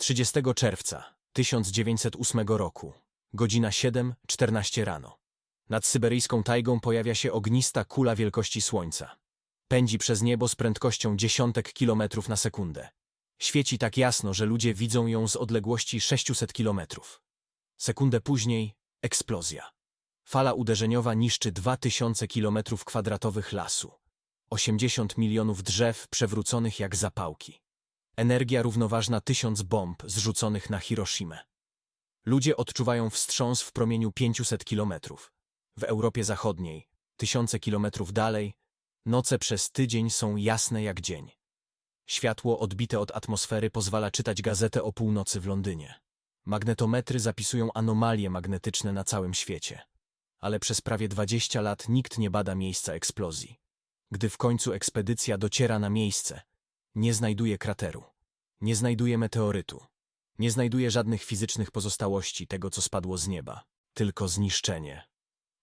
30 czerwca 1908 roku, godzina 7.14 rano. Nad syberyjską tajgą pojawia się ognista kula wielkości Słońca. Pędzi przez niebo z prędkością dziesiątek kilometrów na sekundę. Świeci tak jasno, że ludzie widzą ją z odległości 600 kilometrów. Sekundę później eksplozja. Fala uderzeniowa niszczy 2000 kilometrów kwadratowych lasu. 80 milionów drzew przewróconych jak zapałki. Energia równoważna tysiąc bomb zrzuconych na Hiroshimę. Ludzie odczuwają wstrząs w promieniu 500 kilometrów. W Europie Zachodniej, tysiące kilometrów dalej, noce przez tydzień są jasne jak dzień. Światło odbite od atmosfery pozwala czytać gazetę o północy w Londynie. Magnetometry zapisują anomalie magnetyczne na całym świecie. Ale przez prawie 20 lat nikt nie bada miejsca eksplozji. Gdy w końcu ekspedycja dociera na miejsce, nie znajduje krateru, nie znajduje meteorytu, nie znajduje żadnych fizycznych pozostałości tego, co spadło z nieba, tylko zniszczenie,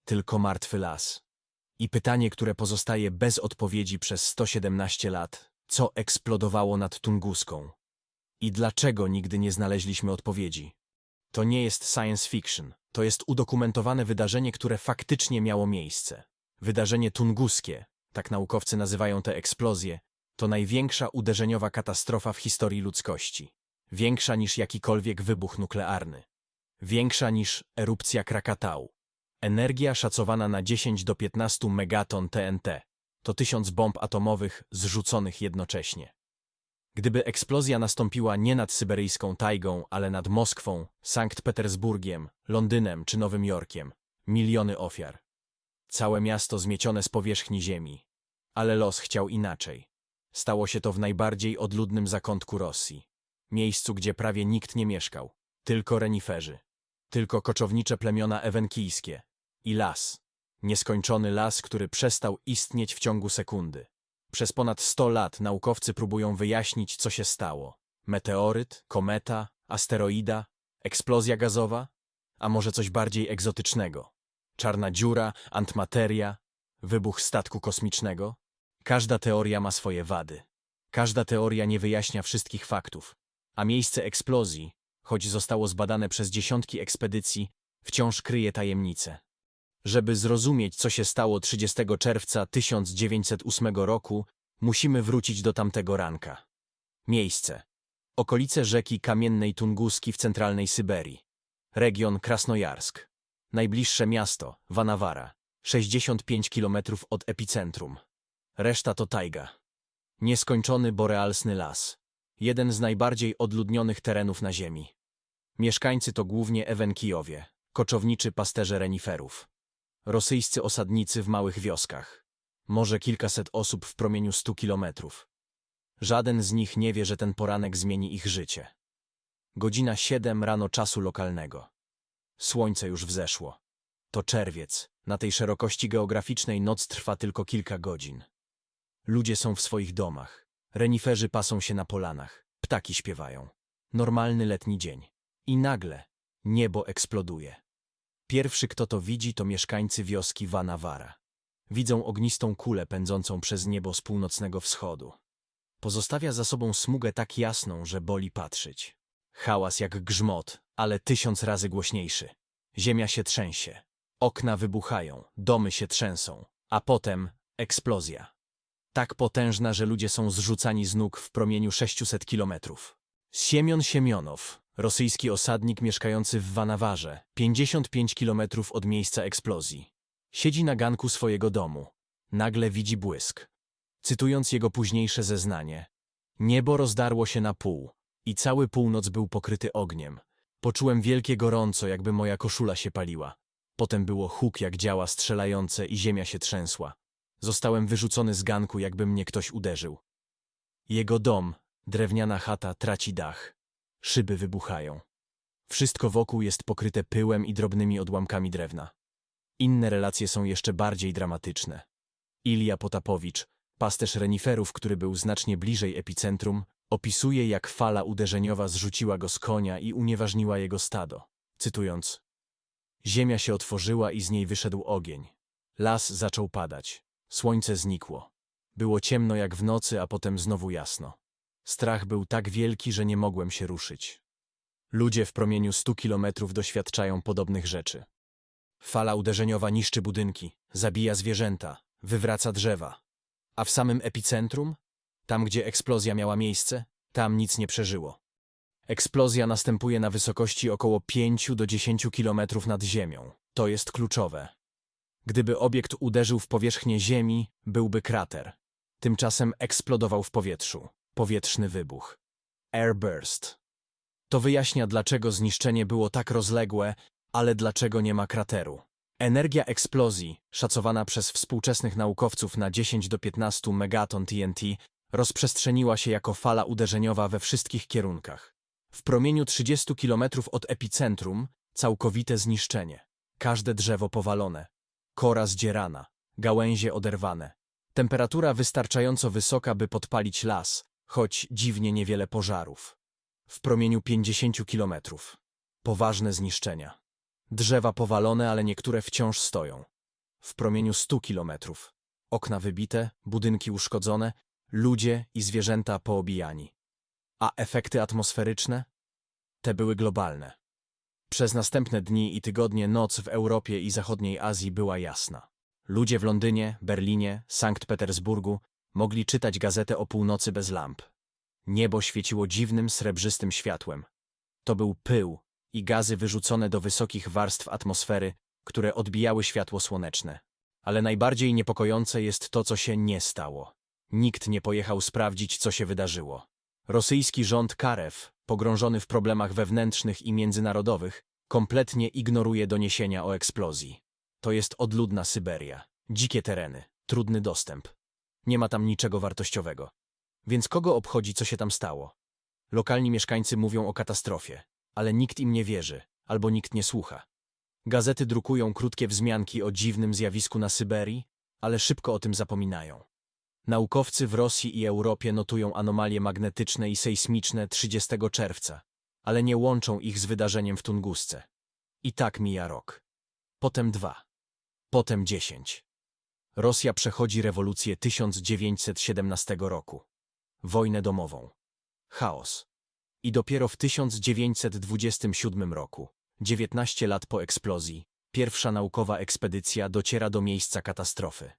tylko martwy las. I pytanie, które pozostaje bez odpowiedzi przez 117 lat, co eksplodowało nad Tunguską? I dlaczego nigdy nie znaleźliśmy odpowiedzi? To nie jest science fiction, to jest udokumentowane wydarzenie, które faktycznie miało miejsce. Wydarzenie tunguskie, tak naukowcy nazywają tę eksplozję, to największa uderzeniowa katastrofa w historii ludzkości. Większa niż jakikolwiek wybuch nuklearny. Większa niż erupcja Krakatau. Energia szacowana na 10 do 15 megaton TNT. To tysiąc bomb atomowych zrzuconych jednocześnie. Gdyby eksplozja nastąpiła nie nad syberyjską tajgą, ale nad Moskwą, Sankt Petersburgiem, Londynem czy Nowym Jorkiem, miliony ofiar. Całe miasto zmiecione z powierzchni ziemi. Ale los chciał inaczej. Stało się to w najbardziej odludnym zakątku Rosji. Miejscu, gdzie prawie nikt nie mieszkał. Tylko reniferzy. Tylko koczownicze plemiona ewenkijskie. I las. Nieskończony las, który przestał istnieć w ciągu sekundy. Przez ponad 100 lat naukowcy próbują wyjaśnić, co się stało. Meteoryt, kometa, asteroida, eksplozja gazowa? A może coś bardziej egzotycznego? Czarna dziura, antmateria, wybuch statku kosmicznego? Każda teoria ma swoje wady. Każda teoria nie wyjaśnia wszystkich faktów. A miejsce eksplozji, choć zostało zbadane przez dziesiątki ekspedycji, wciąż kryje tajemnice. Żeby zrozumieć, co się stało 30 czerwca 1908 roku, musimy wrócić do tamtego ranka. Miejsce. Okolice rzeki Kamiennej Tunguski w centralnej Syberii. Region Krasnojarsk. Najbliższe miasto, Vanawara. 65 km od epicentrum. Reszta to tajga. Nieskończony borealsny las. Jeden z najbardziej odludnionych terenów na Ziemi. Mieszkańcy to głównie Ewenkijowie, koczowniczy pasterze reniferów. Rosyjscy osadnicy w małych wioskach. Może kilkaset osób w promieniu stu kilometrów. Żaden z nich nie wie, że ten poranek zmieni ich życie. Godzina siedem rano czasu lokalnego. Słońce już wzeszło. To czerwiec. Na tej szerokości geograficznej noc trwa tylko kilka godzin. Ludzie są w swoich domach. Reniferzy pasą się na polanach. Ptaki śpiewają. Normalny letni dzień. I nagle niebo eksploduje. Pierwszy, kto to widzi, to mieszkańcy wioski Vanawara. Widzą ognistą kulę pędzącą przez niebo z północnego wschodu. Pozostawia za sobą smugę tak jasną, że boli patrzeć. Hałas jak grzmot, ale tysiąc razy głośniejszy. Ziemia się trzęsie. Okna wybuchają, domy się trzęsą, a potem eksplozja. Tak potężna, że ludzie są zrzucani z nóg w promieniu 600 kilometrów. Siemion Siemionow, rosyjski osadnik mieszkający w Wanawarze, 55 kilometrów od miejsca eksplozji. Siedzi na ganku swojego domu. Nagle widzi błysk. Cytując jego późniejsze zeznanie. Niebo rozdarło się na pół i cały północ był pokryty ogniem. Poczułem wielkie gorąco, jakby moja koszula się paliła. Potem było huk jak działa strzelające i ziemia się trzęsła. Zostałem wyrzucony z ganku, jakby mnie ktoś uderzył. Jego dom, drewniana chata, traci dach. Szyby wybuchają. Wszystko wokół jest pokryte pyłem i drobnymi odłamkami drewna. Inne relacje są jeszcze bardziej dramatyczne. Ilja Potapowicz, pasterz reniferów, który był znacznie bliżej epicentrum, opisuje, jak fala uderzeniowa zrzuciła go z konia i unieważniła jego stado. Cytując: Ziemia się otworzyła i z niej wyszedł ogień. Las zaczął padać. Słońce znikło. Było ciemno jak w nocy, a potem znowu jasno. Strach był tak wielki, że nie mogłem się ruszyć. Ludzie w promieniu 100 kilometrów doświadczają podobnych rzeczy. Fala uderzeniowa niszczy budynki, zabija zwierzęta, wywraca drzewa. A w samym epicentrum, tam gdzie eksplozja miała miejsce, tam nic nie przeżyło. Eksplozja następuje na wysokości około 5 do 10 kilometrów nad ziemią. To jest kluczowe. Gdyby obiekt uderzył w powierzchnię Ziemi, byłby krater. Tymczasem eksplodował w powietrzu. Powietrzny wybuch. Airburst. To wyjaśnia, dlaczego zniszczenie było tak rozległe, ale dlaczego nie ma krateru. Energia eksplozji, szacowana przez współczesnych naukowców na 10 do 15 megaton TNT, rozprzestrzeniła się jako fala uderzeniowa we wszystkich kierunkach. W promieniu 30 km od epicentrum całkowite zniszczenie. Każde drzewo powalone, kora zdzierana, gałęzie oderwane. Temperatura wystarczająco wysoka, by podpalić las, choć dziwnie niewiele pożarów. W promieniu 50 kilometrów. Poważne zniszczenia. Drzewa powalone, ale niektóre wciąż stoją. W promieniu 100 kilometrów. Okna wybite, budynki uszkodzone, ludzie i zwierzęta poobijani. A efekty atmosferyczne? Te były globalne. Przez następne dni i tygodnie noc w Europie i zachodniej Azji była jasna. Ludzie w Londynie, Berlinie, Sankt Petersburgu mogli czytać gazetę o północy bez lamp. Niebo świeciło dziwnym, srebrzystym światłem. To był pył i gazy wyrzucone do wysokich warstw atmosfery, które odbijały światło słoneczne. Ale najbardziej niepokojące jest to, co się nie stało. Nikt nie pojechał sprawdzić, co się wydarzyło. Rosyjski rząd Karew, pogrążony w problemach wewnętrznych i międzynarodowych, kompletnie ignoruje doniesienia o eksplozji. To jest odludna Syberia, dzikie tereny, trudny dostęp. Nie ma tam niczego wartościowego. Więc kogo obchodzi, co się tam stało? Lokalni mieszkańcy mówią o katastrofie, ale nikt im nie wierzy, albo nikt nie słucha. Gazety drukują krótkie wzmianki o dziwnym zjawisku na Syberii, ale szybko o tym zapominają. Naukowcy w Rosji i Europie notują anomalie magnetyczne i sejsmiczne 30 czerwca, ale nie łączą ich z wydarzeniem w Tungusce. I tak mija rok. Potem dwa. Potem dziesięć. Rosja przechodzi rewolucję 1917 roku. Wojnę domową. Chaos. I dopiero w 1927 roku, 19 lat po eksplozji, pierwsza naukowa ekspedycja dociera do miejsca katastrofy.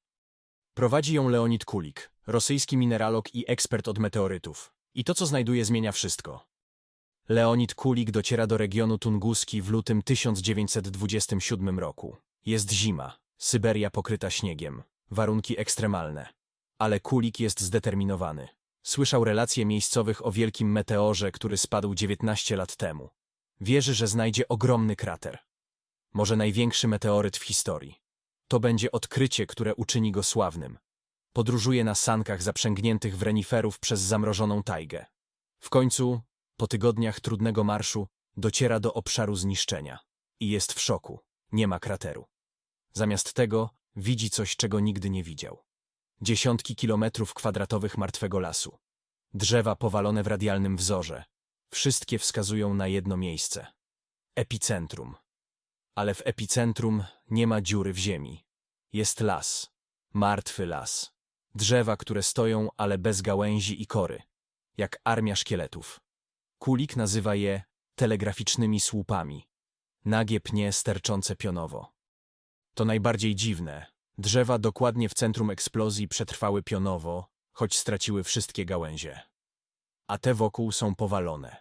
Prowadzi ją Leonid Kulik, rosyjski mineralog i ekspert od meteorytów. I to, co znajduje, zmienia wszystko. Leonid Kulik dociera do regionu Tunguski w lutym 1927 roku. Jest zima, Syberia pokryta śniegiem, warunki ekstremalne. Ale Kulik jest zdeterminowany. Słyszał relacje miejscowych o wielkim meteorze, który spadł 19 lat temu. Wierzy, że znajdzie ogromny krater. Może największy meteoryt w historii. To będzie odkrycie, które uczyni go sławnym. Podróżuje na sankach zaprzęgniętych w reniferów przez zamrożoną tajgę. W końcu, po tygodniach trudnego marszu, dociera do obszaru zniszczenia. I jest w szoku. Nie ma krateru. Zamiast tego widzi coś, czego nigdy nie widział. Dziesiątki kilometrów kwadratowych martwego lasu. Drzewa powalone w radialnym wzorze. Wszystkie wskazują na jedno miejsce. Epicentrum. Ale w epicentrum nie ma dziury w ziemi. Jest las. Martwy las. Drzewa, które stoją, ale bez gałęzi i kory. Jak armia szkieletów. Kulik nazywa je telegraficznymi słupami. Nagie pnie sterczące pionowo. To najbardziej dziwne. Drzewa dokładnie w centrum eksplozji przetrwały pionowo, choć straciły wszystkie gałęzie. A te wokół są powalone.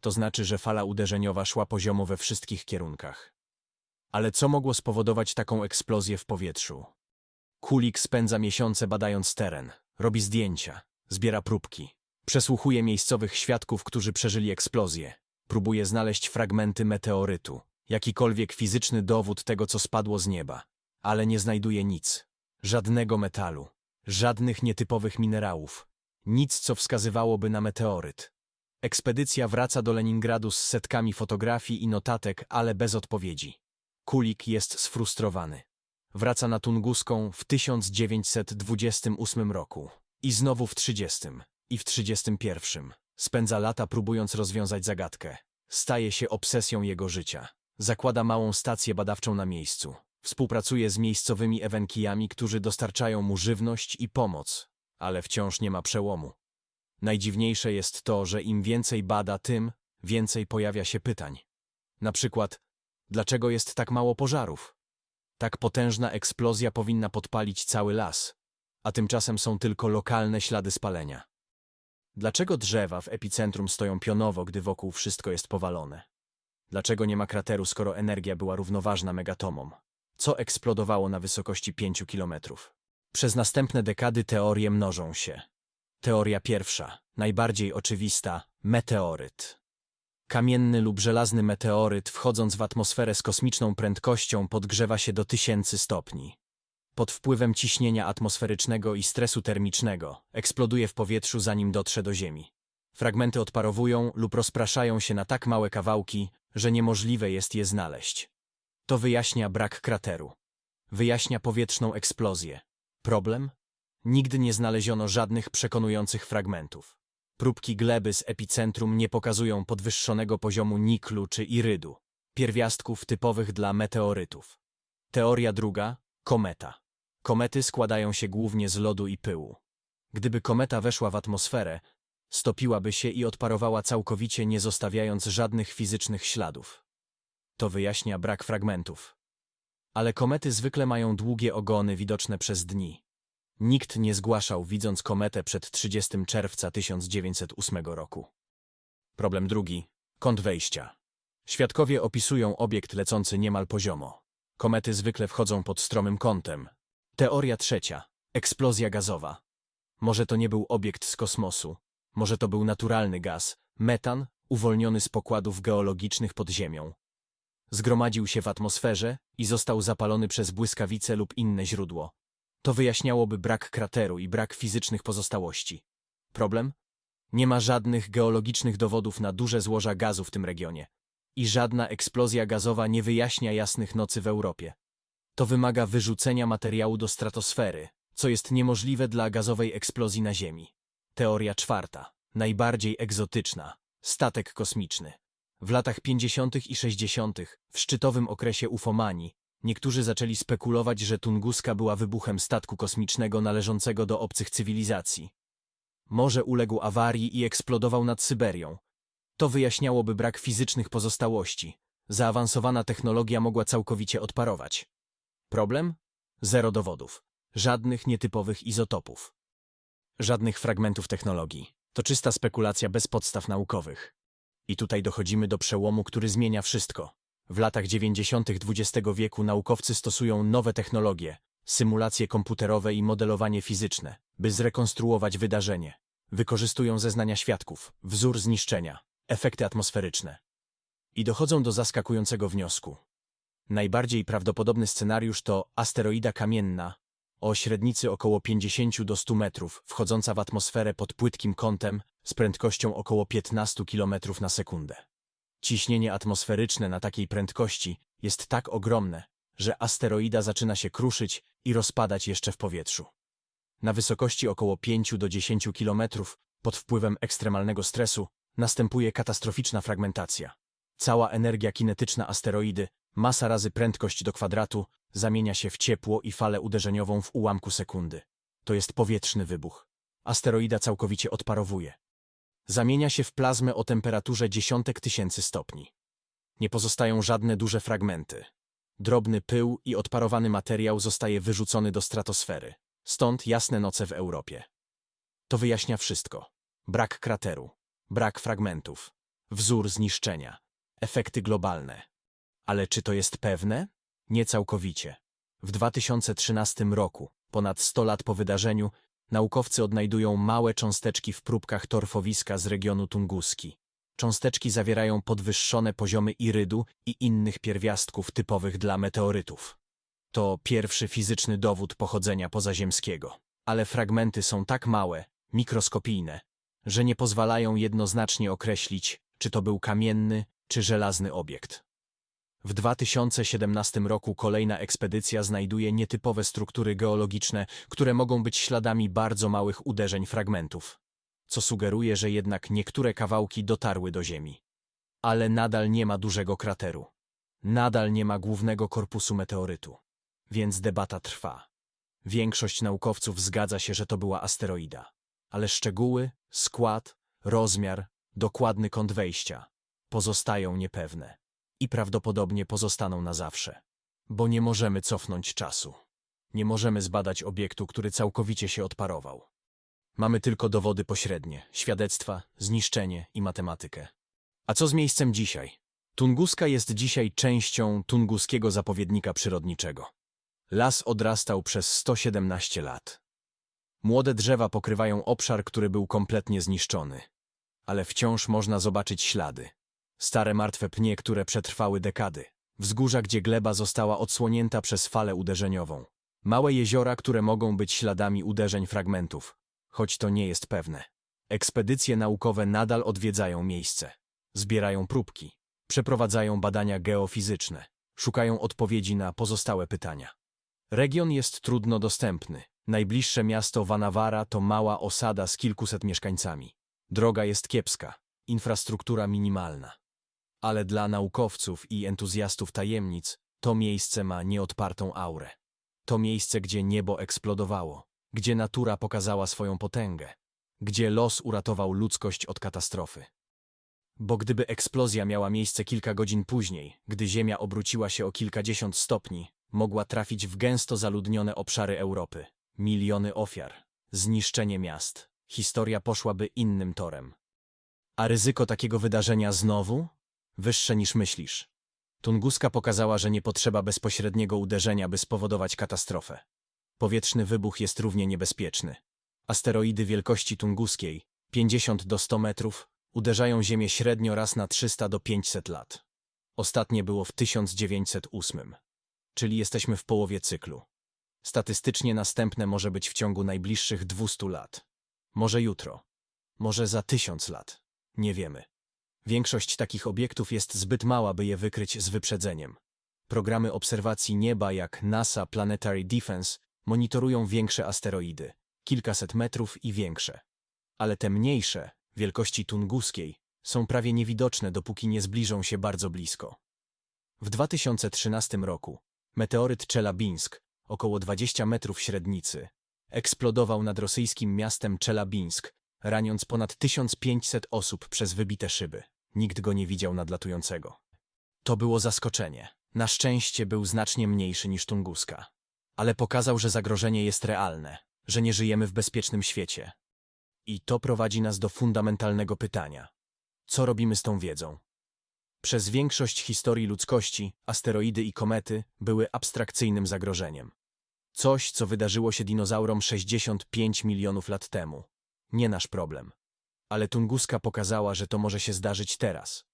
To znaczy, że fala uderzeniowa szła poziomo we wszystkich kierunkach. Ale co mogło spowodować taką eksplozję w powietrzu? Kulik spędza miesiące badając teren, robi zdjęcia, zbiera próbki, przesłuchuje miejscowych świadków, którzy przeżyli eksplozję, próbuje znaleźć fragmenty meteorytu, jakikolwiek fizyczny dowód tego, co spadło z nieba, ale nie znajduje nic. Żadnego metalu, żadnych nietypowych minerałów, nic, co wskazywałoby na meteoryt. Ekspedycja wraca do Leningradu z setkami fotografii i notatek, ale bez odpowiedzi. Kulik jest sfrustrowany. Wraca na Tunguską w 1928 roku. I znowu w 30. i w 31. Spędza lata próbując rozwiązać zagadkę. Staje się obsesją jego życia. Zakłada małą stację badawczą na miejscu. Współpracuje z miejscowymi ewenkijami, którzy dostarczają mu żywność i pomoc, ale wciąż nie ma przełomu. Najdziwniejsze jest to, że im więcej bada, tym więcej pojawia się pytań. Na przykład, dlaczego jest tak mało pożarów? Tak potężna eksplozja powinna podpalić cały las, a tymczasem są tylko lokalne ślady spalenia. Dlaczego drzewa w epicentrum stoją pionowo, gdy wokół wszystko jest powalone? Dlaczego nie ma krateru, skoro energia była równoważna megatomom? Co eksplodowało na wysokości 5 kilometrów? Przez następne dekady teorie mnożą się. Teoria pierwsza, najbardziej oczywista, meteoryt. Kamienny lub żelazny meteoryt, wchodząc w atmosferę z kosmiczną prędkością, podgrzewa się do tysięcy stopni. Pod wpływem ciśnienia atmosferycznego i stresu termicznego eksploduje w powietrzu, zanim dotrze do Ziemi. Fragmenty odparowują lub rozpraszają się na tak małe kawałki, że niemożliwe jest je znaleźć. To wyjaśnia brak krateru. Wyjaśnia powietrzną eksplozję. Problem? Nigdy nie znaleziono żadnych przekonujących fragmentów. Próbki gleby z epicentrum nie pokazują podwyższonego poziomu niklu czy irydu, pierwiastków typowych dla meteorytów. Teoria druga kometa. Komety składają się głównie z lodu i pyłu. Gdyby kometa weszła w atmosferę, stopiłaby się i odparowała całkowicie, nie zostawiając żadnych fizycznych śladów. To wyjaśnia brak fragmentów. Ale komety zwykle mają długie ogony widoczne przez dni. Nikt nie zgłaszał, widząc kometę przed 30 czerwca 1908 roku. Problem drugi. Kąt wejścia. Świadkowie opisują obiekt lecący niemal poziomo. Komety zwykle wchodzą pod stromym kątem. Teoria trzecia. Eksplozja gazowa. Może to nie był obiekt z kosmosu. Może to był naturalny gaz, metan, uwolniony z pokładów geologicznych pod ziemią. Zgromadził się w atmosferze i został zapalony przez błyskawice lub inne źródło. To wyjaśniałoby brak krateru i brak fizycznych pozostałości. Problem? Nie ma żadnych geologicznych dowodów na duże złoża gazu w tym regionie. I żadna eksplozja gazowa nie wyjaśnia jasnych nocy w Europie. To wymaga wyrzucenia materiału do stratosfery, co jest niemożliwe dla gazowej eksplozji na Ziemi. Teoria czwarta, najbardziej egzotyczna. Statek kosmiczny. W latach 50. i 60., w szczytowym okresie ufomanii, niektórzy zaczęli spekulować, że Tunguska była wybuchem statku kosmicznego należącego do obcych cywilizacji. Morze uległ awarii i eksplodował nad Syberią. To wyjaśniałoby brak fizycznych pozostałości. Zaawansowana technologia mogła całkowicie odparować. Problem? Zero dowodów. Żadnych nietypowych izotopów. Żadnych fragmentów technologii. To czysta spekulacja bez podstaw naukowych. I tutaj dochodzimy do przełomu, który zmienia wszystko. W latach 90. XX wieku naukowcy stosują nowe technologie, symulacje komputerowe i modelowanie fizyczne, by zrekonstruować wydarzenie. Wykorzystują zeznania świadków, wzór zniszczenia, efekty atmosferyczne. I dochodzą do zaskakującego wniosku. Najbardziej prawdopodobny scenariusz to asteroida kamienna o średnicy około 50 do 100 metrów, wchodząca w atmosferę pod płytkim kątem z prędkością około 15 km na sekundę. Ciśnienie atmosferyczne na takiej prędkości jest tak ogromne, że asteroida zaczyna się kruszyć i rozpadać jeszcze w powietrzu. Na wysokości około 5 do 10 km pod wpływem ekstremalnego stresu następuje katastroficzna fragmentacja. Cała energia kinetyczna asteroidy, masa razy prędkość do kwadratu, zamienia się w ciepło i falę uderzeniową w ułamku sekundy. To jest powietrzny wybuch. Asteroida całkowicie odparowuje. Zamienia się w plazmę o temperaturze dziesiątek tysięcy stopni. Nie pozostają żadne duże fragmenty. Drobny pył i odparowany materiał zostaje wyrzucony do stratosfery. Stąd jasne noce w Europie. To wyjaśnia wszystko. Brak krateru, brak fragmentów, wzór zniszczenia, efekty globalne. Ale czy to jest pewne? Nie całkowicie. W 2013 roku, ponad 100 lat po wydarzeniu, naukowcy odnajdują małe cząsteczki w próbkach torfowiska z regionu Tunguski. Cząsteczki zawierają podwyższone poziomy irydu i innych pierwiastków typowych dla meteorytów. To pierwszy fizyczny dowód pochodzenia pozaziemskiego. Ale fragmenty są tak małe, mikroskopijne, że nie pozwalają jednoznacznie określić, czy to był kamienny czy żelazny obiekt. W 2017 roku kolejna ekspedycja znajduje nietypowe struktury geologiczne, które mogą być śladami bardzo małych uderzeń fragmentów, co sugeruje, że jednak niektóre kawałki dotarły do Ziemi. Ale nadal nie ma dużego krateru. Nadal nie ma głównego korpusu meteorytu. Więc debata trwa. Większość naukowców zgadza się, że to była asteroida. Ale szczegóły, skład, rozmiar, dokładny kąt wejścia pozostają niepewne i prawdopodobnie pozostaną na zawsze, bo nie możemy cofnąć czasu. Nie możemy zbadać obiektu, który całkowicie się odparował. Mamy tylko dowody pośrednie, świadectwa, zniszczenie i matematykę. A co z miejscem dzisiaj? Tunguska jest dzisiaj częścią tunguskiego zapowiednika przyrodniczego. Las odrastał przez 117 lat. Młode drzewa pokrywają obszar, który był kompletnie zniszczony. Ale wciąż można zobaczyć ślady. Stare martwe pnie, które przetrwały dekady. Wzgórza, gdzie gleba została odsłonięta przez falę uderzeniową. Małe jeziora, które mogą być śladami uderzeń fragmentów, choć to nie jest pewne. Ekspedycje naukowe nadal odwiedzają miejsce. Zbierają próbki, przeprowadzają badania geofizyczne, szukają odpowiedzi na pozostałe pytania. Region jest trudno dostępny. Najbliższe miasto Vanavara to mała osada z kilkuset mieszkańcami. Droga jest kiepska, infrastruktura minimalna. Ale dla naukowców i entuzjastów tajemnic to miejsce ma nieodpartą aurę. To miejsce, gdzie niebo eksplodowało, gdzie natura pokazała swoją potęgę, gdzie los uratował ludzkość od katastrofy. Bo gdyby eksplozja miała miejsce kilka godzin później, gdy Ziemia obróciła się o kilkadziesiąt stopni, mogła trafić w gęsto zaludnione obszary Europy. Miliony ofiar, zniszczenie miast. Historia poszłaby innym torem. A ryzyko takiego wydarzenia znowu? Wyższe niż myślisz. Tunguska pokazała, że nie potrzeba bezpośredniego uderzenia, by spowodować katastrofę. Powietrzny wybuch jest równie niebezpieczny. Asteroidy wielkości tunguskiej, 50 do 100 metrów, uderzają Ziemię średnio raz na 300 do 500 lat. Ostatnie było w 1908, czyli jesteśmy w połowie cyklu. Statystycznie następne może być w ciągu najbliższych 200 lat. Może jutro. Może za tysiąc lat. Nie wiemy. Większość takich obiektów jest zbyt mała, by je wykryć z wyprzedzeniem. Programy obserwacji nieba jak NASA Planetary Defense monitorują większe asteroidy, kilkaset metrów i większe. Ale te mniejsze, wielkości tunguskiej, są prawie niewidoczne, dopóki nie zbliżą się bardzo blisko. W 2013 roku meteoryt Czelabinsk, około 20 metrów średnicy, eksplodował nad rosyjskim miastem Czelabinsk, raniąc ponad 1500 osób przez wybite szyby. Nikt go nie widział nadlatującego. To było zaskoczenie. Na szczęście był znacznie mniejszy niż Tunguska. Ale pokazał, że zagrożenie jest realne, że nie żyjemy w bezpiecznym świecie. I to prowadzi nas do fundamentalnego pytania. Co robimy z tą wiedzą? Przez większość historii ludzkości asteroidy i komety były abstrakcyjnym zagrożeniem. Coś, co wydarzyło się dinozaurom 65 milionów lat temu. Nie nasz problem. Ale Tunguska pokazała, że to może się zdarzyć teraz,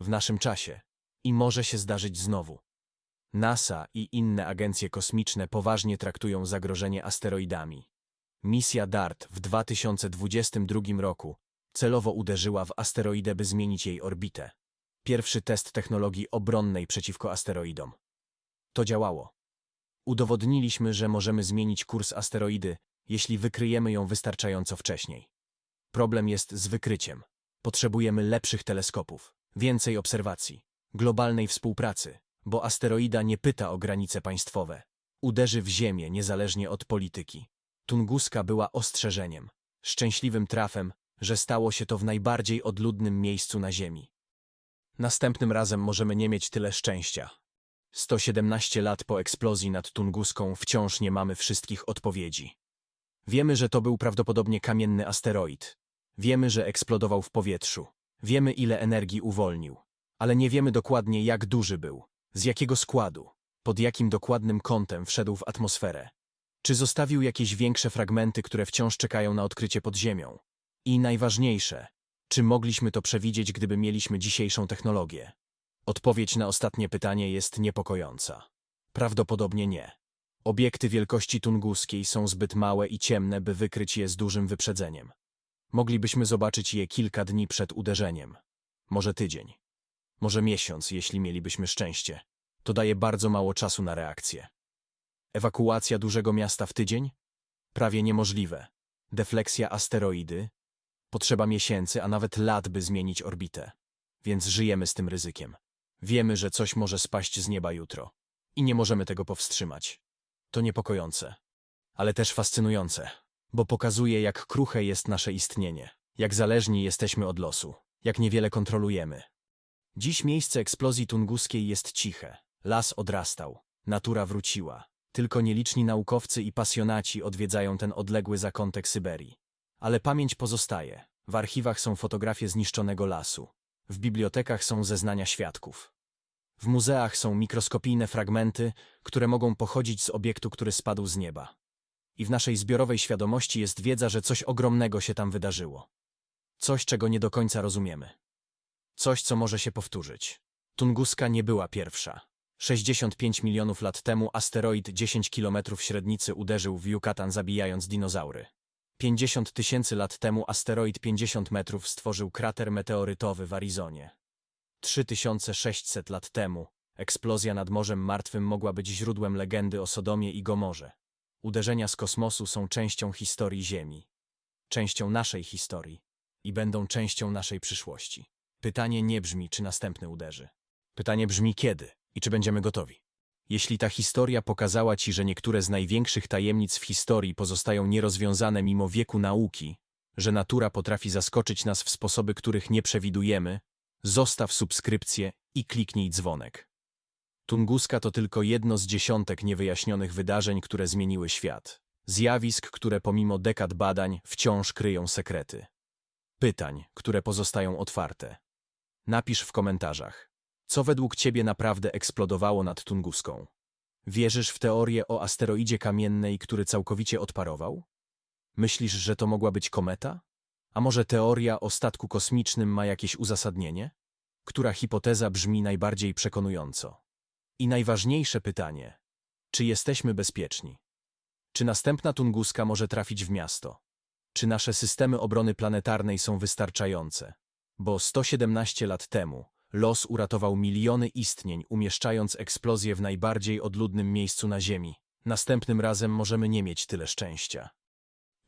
w naszym czasie, i może się zdarzyć znowu. NASA i inne agencje kosmiczne poważnie traktują zagrożenie asteroidami. Misja DART w 2022 roku celowo uderzyła w asteroidę, by zmienić jej orbitę. Pierwszy test technologii obronnej przeciwko asteroidom. To działało. Udowodniliśmy, że możemy zmienić kurs asteroidy, jeśli wykryjemy ją wystarczająco wcześniej. Problem jest z wykryciem. Potrzebujemy lepszych teleskopów, więcej obserwacji, globalnej współpracy, bo asteroida nie pyta o granice państwowe. Uderzy w Ziemię niezależnie od polityki. Tunguska była ostrzeżeniem, szczęśliwym trafem, że stało się to w najbardziej odludnym miejscu na Ziemi. Następnym razem możemy nie mieć tyle szczęścia. 117 lat po eksplozji nad Tunguską wciąż nie mamy wszystkich odpowiedzi. Wiemy, że to był prawdopodobnie kamienny asteroid. Wiemy, że eksplodował w powietrzu. Wiemy, ile energii uwolnił. Ale nie wiemy dokładnie, jak duży był, z jakiego składu, pod jakim dokładnym kątem wszedł w atmosferę. Czy zostawił jakieś większe fragmenty, które wciąż czekają na odkrycie pod ziemią? I najważniejsze, czy mogliśmy to przewidzieć, gdyby mieliśmy dzisiejszą technologię? Odpowiedź na ostatnie pytanie jest niepokojąca. Prawdopodobnie nie. Obiekty wielkości tunguskiej są zbyt małe i ciemne, by wykryć je z dużym wyprzedzeniem. Moglibyśmy zobaczyć je kilka dni przed uderzeniem. Może tydzień. Może miesiąc, jeśli mielibyśmy szczęście. To daje bardzo mało czasu na reakcję. Ewakuacja dużego miasta w tydzień? Prawie niemożliwe. Defleksja asteroidy? Potrzeba miesięcy, a nawet lat, by zmienić orbitę. Więc żyjemy z tym ryzykiem. Wiemy, że coś może spaść z nieba jutro. I nie możemy tego powstrzymać. To niepokojące. Ale też fascynujące. Bo pokazuje, jak kruche jest nasze istnienie. Jak zależni jesteśmy od losu. Jak niewiele kontrolujemy. Dziś miejsce eksplozji tunguskiej jest ciche. Las odrastał. Natura wróciła. Tylko nieliczni naukowcy i pasjonaci odwiedzają ten odległy zakątek Syberii. Ale pamięć pozostaje. W archiwach są fotografie zniszczonego lasu. W bibliotekach są zeznania świadków. W muzeach są mikroskopijne fragmenty, które mogą pochodzić z obiektu, który spadł z nieba. I w naszej zbiorowej świadomości jest wiedza, że coś ogromnego się tam wydarzyło. Coś, czego nie do końca rozumiemy. Coś, co może się powtórzyć. Tunguska nie była pierwsza. 65 milionów lat temu asteroid 10 kilometrów średnicy uderzył w Yucatan, zabijając dinozaury. 50 tysięcy lat temu asteroid 50 metrów stworzył krater meteorytowy w Arizonie. 3600 lat temu eksplozja nad Morzem Martwym mogła być źródłem legendy o Sodomie i Gomorze. Uderzenia z kosmosu są częścią historii Ziemi, częścią naszej historii i będą częścią naszej przyszłości. Pytanie nie brzmi, czy następny uderzy. Pytanie brzmi kiedy i czy będziemy gotowi. Jeśli ta historia pokazała ci, że niektóre z największych tajemnic w historii pozostają nierozwiązane mimo wieku nauki, że natura potrafi zaskoczyć nas w sposoby, których nie przewidujemy, zostaw subskrypcję i kliknij dzwonek. Tunguska to tylko jedno z dziesiątek niewyjaśnionych wydarzeń, które zmieniły świat. Zjawisk, które pomimo dekad badań wciąż kryją sekrety. Pytań, które pozostają otwarte. Napisz w komentarzach, co według ciebie naprawdę eksplodowało nad Tunguską. Wierzysz w teorię o asteroidzie kamiennej, który całkowicie odparował? Myślisz, że to mogła być kometa? A może teoria o statku kosmicznym ma jakieś uzasadnienie? Która hipoteza brzmi najbardziej przekonująco? I najważniejsze pytanie: czy jesteśmy bezpieczni? Czy następna Tunguska może trafić w miasto? Czy nasze systemy obrony planetarnej są wystarczające? Bo 117 lat temu los uratował miliony istnień, umieszczając eksplozję w najbardziej odludnym miejscu na Ziemi. Następnym razem możemy nie mieć tyle szczęścia.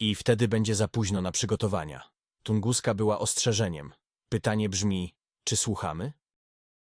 I wtedy będzie za późno na przygotowania. Tunguska była ostrzeżeniem. Pytanie brzmi, czy słuchamy?